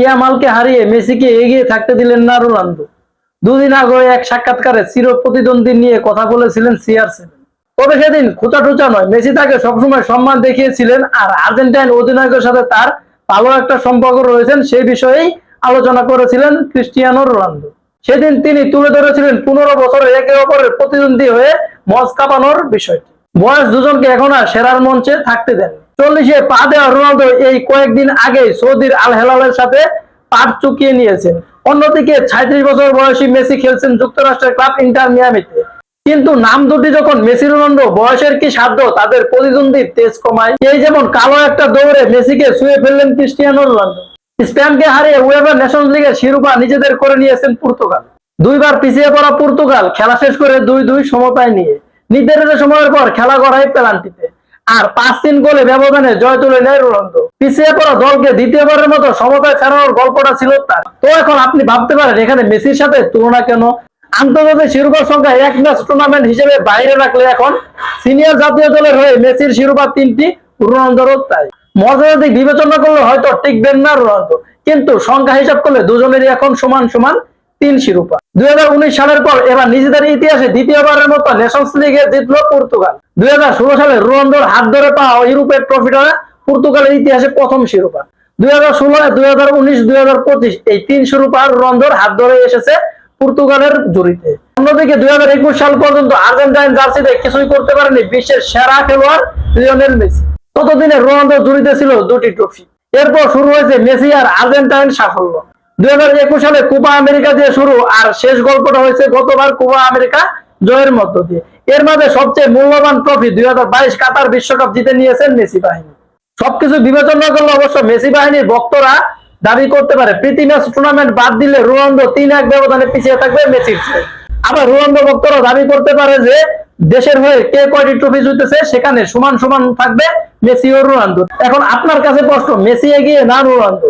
ইয়ামালকে হারিয়ে মেসিকে এগিয়ে থাকতে দিলেন না রোনালদো। দুদিন আগে এক সাক্ষাৎকারে চির প্রতিদ্বন্দ্বী নিয়ে কথা বলেছিলেন সিআর তবে সেদিন খোঁচা টুচা নয়, মেসি তাকে সবসময় সম্মান দেখিয়েছিলেন আর আর্জেন্টাইন অধিনায়কের সাথে তার ভালো একটা সম্পর্ক রয়েছেন সেই বিষয়েই আলোচনা করেছিলেন ক্রিস্টিয়ানো রোনালদো। সেদিন তিনি তুলে ধরেছিলেন পনেরো বছরের একে অপরের প্রতিদ্বন্দ্বী হয়ে মজ কাঁপানোর বিষয়টি। বয়স দুজনকে এখন আর সেরার মঞ্চে থাকতে দেন চল্লিশে পা দেওয়া রোনালদো এই কয়েকদিন আগে সৌদির আল হেলালের সাথে পাট চুকিয়ে নিয়েছেন। অন্যদিকে ছাত্রিশ বছর বয়সী মেসি খেলছেন যুক্তরাষ্ট্রের ক্লাব ইন্টার মিয়ামিতে। কিন্তু নাম দুটি যখন মেসি রোনাল্ডো বয়সের কি সাধ্য তাদের প্রতিদ্বন্দ্বীর তেজ কমায়, এই যেমন কালো একটা দৌড়ে মেসিকে শুয়ে ফেললেন ক্রিস্টিয়ানো রোনাল্ডো স্পেনকে হারিয়ে উয়েফা ন্যাশনস লিগের শিরোপা নিজেদের করে নিয়েছেন পর্তুগাল। দুইবার পিছিয়ে পড়া পর্তুগাল খেলা শেষ করে দুই দুই সমতায় নিয়ে। নির্ধারিত সময়ের পর খেলা করায় পেনাল্টিতে। আর পাঁচ তিন গোলে ব্যবধানে জয় তুলে নেয় রোনালদো। পিছিয়ে পড়া দলকে দ্বিতীয়বারের মতো সমতায় ফেরানোর গল্পটা ছিল তার। তো এখন আপনি ভাবতে পারেন, এখানে মেসির সাথে তুলনা কেন? আন্তর্জাতিক শিরোপার সংখ্যা এক ম্যাচ টুর্নামেন্ট হিসেবে বাইরে রাখলে এখন সিনিয়র জাতীয় দলের হয়ে মেসির শিরোপা তিনটি, রোনালদোরও তাই। মর্যাদাদিক বিবেচনা করলে হয়তো টিকবেন না রোনালদো। কিন্তু সংখ্যা হিসাব করলে দুজনেরই এখন সমান সমান তিন শিরোপা দুই হাজার উনিশ সালের পর এবার নিজেদের ইতিহাসে দ্বিতীয়বারের মতো নেশনস লিগে জিতলো পর্তুগাল। দুই সালে রোনালদোর হাত ধরে পাওয়া ইউরোপের ট্রফিটা পর্তুগালের ইতিহাসে প্রথম শিরোপা। দুই হাজার ষোলো, দুই হাজার উনিশ, দুই হাজার পঁচিশ এই তিন শিরোপা রোনালদোর হাত ধরে এসেছে পর্তুগালের জড়িতে। অন্যদিকে দুই হাজার একুশ সাল পর্যন্ত আর্জেন্টাইন জার্সিতে কিছুই করতে পারেনি বিশ্বের সেরা খেলোয়াড় লিওনেল মেসি। ততদিনে রোনালদো জড়িতে ছিল দুটি ট্রফি এরপর শুরু হয়েছে মেসি আর আর্জেন্টাইন সাফল্য। দুই হাজার একুশ সালে কোপা আমেরিকা দিয়ে শুরু, আর শেষ গল্পটা হয়েছে গতবার কোপা আমেরিকা জয়ের মধ্য দিয়ে। এর মাঝে সবচেয়ে মূল্যবান ট্রফি দুই হাজার বাইশ কাতার বিশ্বকাপ জিতে নিয়েছেন মেসি বাহিনী। সবকিছু বিবেচনা করলে অবশ্য মেসি বাহিনীর ভক্তরা দাবি করতে পারে, প্রীতি ম্যাচ টুর্নামেন্ট বাদ দিলে রোনালদো তিন এক ব্যবধানে পিছিয়ে থাকবে মেসির আবার রোনালদো ভক্তরা দাবি করতে পারে যে, দেশের হয়ে কে কয়টি ট্রফি জিতেছে সেখানে সমান সমান থাকবে মেসি ও রোনালদো। এখন আপনার কাছে প্রশ্ন, মেসি এগিয়ে না রোনালদো?